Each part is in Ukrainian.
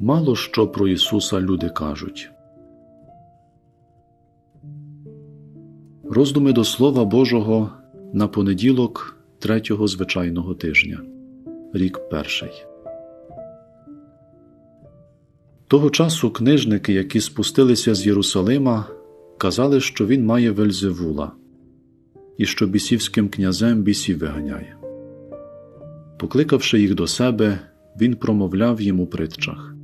Мало що про Ісуса люди кажуть. Роздуми до Слова Божого на понеділок третього звичайного тижня, рік перший. Того часу книжники, які спустилися з Єрусалима, казали, що він має Вельзевула і що бісівським князем бісів виганяє. Покликавши їх до себе, він промовляв їм у притчах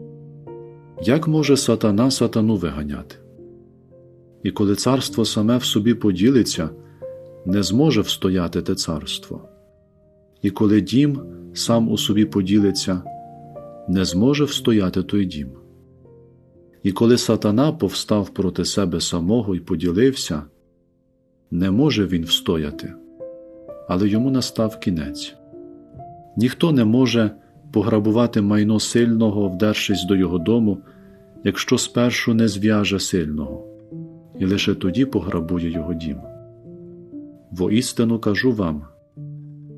Як може сатана сатану виганяти? І коли царство саме в собі поділиться, не зможе встояти те царство. І коли дім сам у собі поділиться, не зможе встояти той дім. І коли сатана повстав проти себе самого і поділився, не може він встояти, але йому настав кінець. Ніхто не може пограбувати майно сильного, вдершись до його дому, якщо спершу не зв'яже сильного, і лише тоді пограбує його дім. Воістину кажу вам,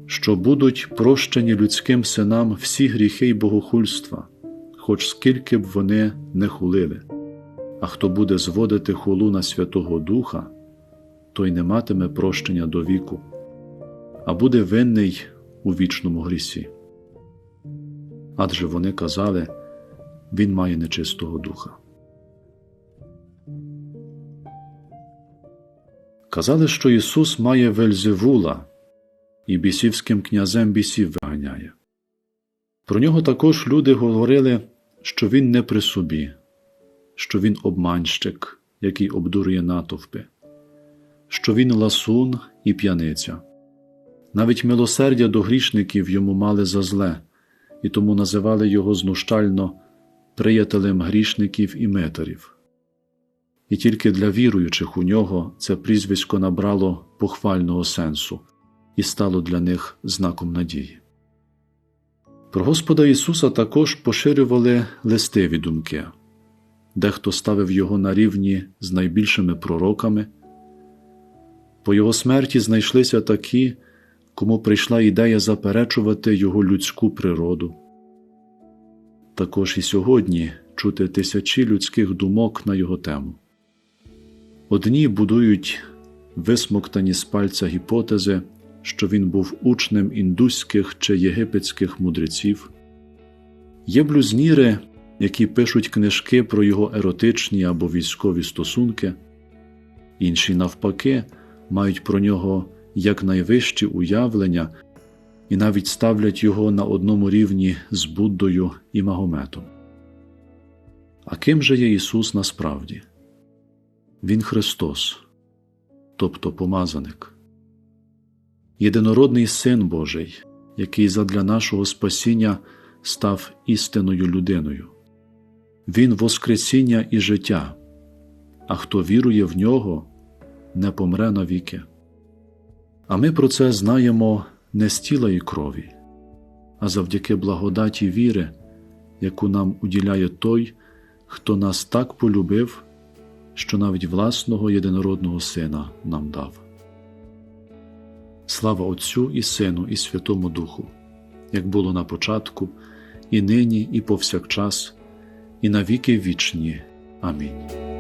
що будуть прощені людським синам всі гріхи й богохульства, хоч скільки б вони не хулили, а хто буде зводити хулу на Святого Духа, той не матиме прощення до віку, а буде винний у вічному грісі. Адже вони казали, він має нечистого духа. Казали, що Ісус має Вельзевула і бісівським князем бісів виганяє. Про нього також люди говорили, що він не при собі, що він обманщик, який обдурює натовпи, що він ласун і п'яниця. Навіть милосердя до грішників йому мали за зле, і тому називали його знущально приятелем грішників і метарів. І тільки для віруючих у нього це прізвисько набрало похвального сенсу і стало для них знаком надії. Про Господа Ісуса також поширювали листиві думки, дехто ставив його на рівні з найбільшими пророками. По його смерті знайшлися такі, кому прийшла ідея заперечувати його людську природу. Також і сьогодні чути тисячі людських думок на його тему. Одні будують висмоктані з пальця гіпотези, що він був учнем індуських чи єгипетських мудреців, є блюзніри, які пишуть книжки про його еротичні або військові стосунки, інші, навпаки, мають про нього якнайвищі уявлення і навіть ставлять його на одному рівні з Буддою і Магометом. А ким же є Ісус насправді? Він Христос, тобто помазаник, єдинородний Син Божий, який задля нашого спасіння став істинною людиною. Він Воскресіння і життя, а хто вірує в нього, не помре навіки. А ми про це знаємо не з тіла і крові, а завдяки благодаті віри, яку нам уділяє той, хто нас так полюбив що навіть власного єдинородного Сина нам дав. Слава Отцю і Сину, і Святому Духу, як було на початку, і нині, і повсякчас, і на віки вічні. Амінь.